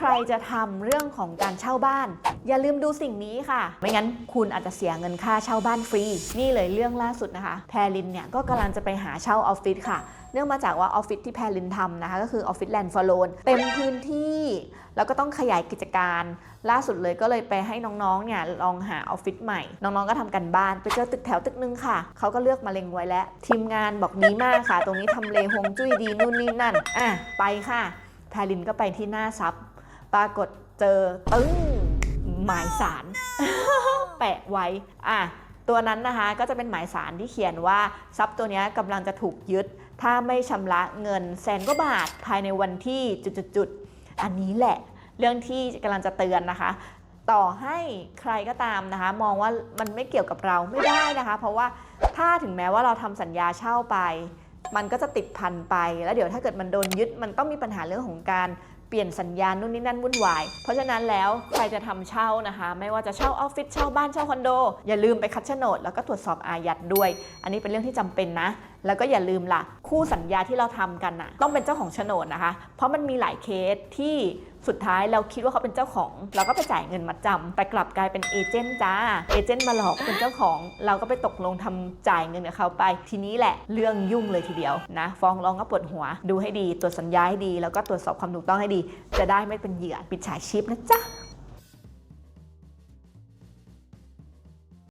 ใครจะทำเรื่องของการเช่าบ้าน อย่าลืมดูสิ่งนี้ค่ะ ไม่งั้นคุณอาจจะเสียเงินค่าเช่าบ้านฟรี นี่เลยเรื่องล่าสุดนะคะแพรลินเนี่ยก็กำลังจะไปหาเช่าออฟฟิศค่ะ เนื่องมาจากว่าออฟฟิศที่แพรลินทำนะคะ ก็คือออฟฟิศแลนด์ฟอร์โลนเต็มพื้นที่ แล้วก็ต้องขยายกิจการ ล่าสุดเลยก็เลยไปให้น้องๆเนี่ยลองหาออฟฟิศใหม่ น้องๆก็ทำกันบ้านไปเจอตึกแถวตึกนึงค่ะเขาก็เลือกมาเล็งไว้แล้วทีมงานบอกดีมากค่ะ ตรงนี้ทำเลฮวงจุ้ยดีนู่นนี่นั่นอะไปค่ะแพรลินก็ไปที่หน้าซับ ปรากฏเจอตึ้งหมายสารแปะไว้อะตัวนั้นนะคะก็จะเป็นหมายสารที่เขียนว่าทรัพย์ตัวนี้กำลังจะถูกยึด ถ้าไม่ชำระเงินแสนกว่าบาทภายในวันที่จุดๆๆอันนี้แหละเรื่องที่กำลังจะเตือนนะคะ ต่อให้ใครก็ตามนะคะ มองว่ามันไม่เกี่ยวกับเราไม่ได้นะคะ เพราะว่าถ้าถึงแม้ว่าเราทำสัญญาเช่าไป มันก็จะติดพันไป แล้วเดี๋ยวถ้าเกิดมันโดนยึดมันต้องมีปัญหาเรื่องของการ เปลี่ยนสัญญาณนู่นนี่นั่นวุ่นวาย เพราะฉะนั้นแล้วใครจะทำเช่านะคะ ไม่ว่าจะเช่าออฟฟิศเช่าบ้านเช่าคอนโด อย่าลืมไปคัดโฉนดแล้วก็ตรวจสอบอายัดด้วย อันนี้เป็นเรื่องที่จำเป็นนะ แล้วก็อย่าลืมล่ะ คู่สัญญาที่เราทำกันน่ะต้องเป็นเจ้าของโฉนดนะคะ เพราะมันมีหลายเคสที่ สุดท้ายเราคิดว่าเขาเป็นเจ้าของ เราก็ไปจ่ายเงินมาจำแต่กลับกลายเป็นเอเจนต์จ้าเอเจนต์มาหลอกเป็นเจ้าของ เราก็ไปตกลงทำจ่ายเงินกับเขาไป ทีนี้แหละเรื่องยุ่งเลยทีเดียวนะฟ้องร้องก็ปวดหัว ดูให้ดีตรวจสัญญาให้ดี แล้วก็ตรวจสอบความถูกต้องให้ดี จะได้ไม่เป็นเหยื่อปิดฉายชีพนะจ๊ะ